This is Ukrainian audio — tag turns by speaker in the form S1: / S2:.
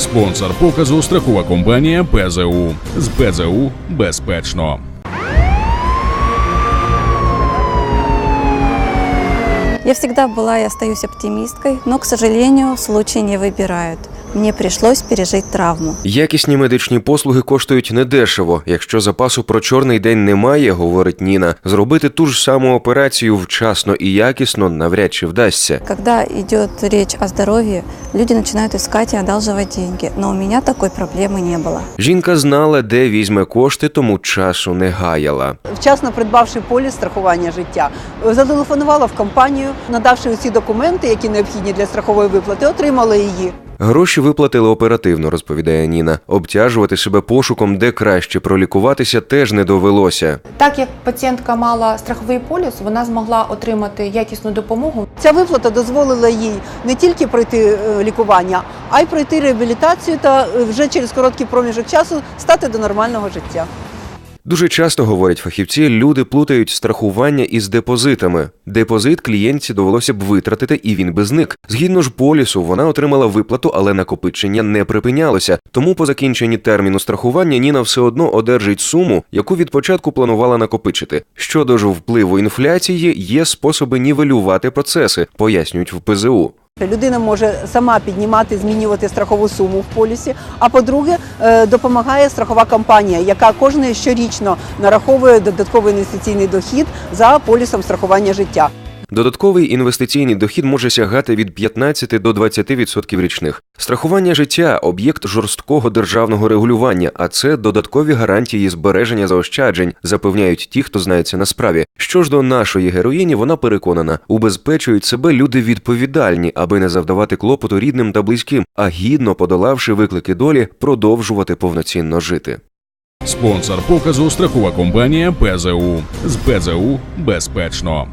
S1: Спонсор показу страхова компанія ПЗУ. З ПЗУ безпечно.
S2: Я всегда была и остаюсь оптимисткой, но, к сожалению, случаи не выбирают. Мне пришлось пережить травму.
S3: Якісні медичні послуги коштують недешево. Якщо запасу про чорний день немає, говорить Ніна, зробити ту ж саму операцію вчасно і якісно навряд чи вдасться.
S2: Когда идет речь о здоровье, люди начинают искать и одалживать деньги. Но у меня такой проблемы не было.
S3: Жінка знала, де візьме кошти, тому часу не гаяла.
S4: вчасно придбавши поліс страхування життя, зателефонувала в компанію, надавши усі документи, які необхідні для страхової виплати, отримала її.
S3: Гроші виплатили оперативно, розповідає Ніна. Обтяжувати себе пошуком, де краще пролікуватися, теж не довелося.
S5: Так як пацієнтка мала страховий поліс, вона змогла отримати якісну допомогу.
S4: Ця виплата дозволила їй не тільки пройти е, лікування, а й пройти реабілітацію та е, вже через короткий проміжок часу стати до нормального життя.
S3: Дуже часто говорять фахівці, люди плутають страхування із депозитами. Депозит клієнтці довелося б витратити, і він би зник. Згідно ж полісу, вона отримала виплату, але накопичення не припинялося. Тому по закінченні терміну страхування Ніна все одно одержить суму, яку від початку планувала накопичити. Щодо ж впливу інфляції, є способи нівелювати процеси, пояснюють в ПЗУ.
S4: Людина може сама піднімати, змінювати страхову суму в полісі. А по-друге, е, допомагає страхова компанія, яка кожне щорічно нараховує додатковий інвестиційний дохід за полісом страхування життя.
S3: Додатковий інвестиційний дохід може сягати від 15 до 20% річних. Страхування життя об'єкт жорсткого державного регулювання, а це додаткові гарантії збереження заощаджень, запевняють ті, хто знається на справі. Що ж до нашої героїні, вона переконана, убезпечують себе люди відповідальні, аби не завдавати клопоту рідним та близьким, а гідно подолавши виклики долі, продовжувати повноцінно жити.
S1: Спонсор показу страхова компанія ПЗУ. З ПЗУ безпечно.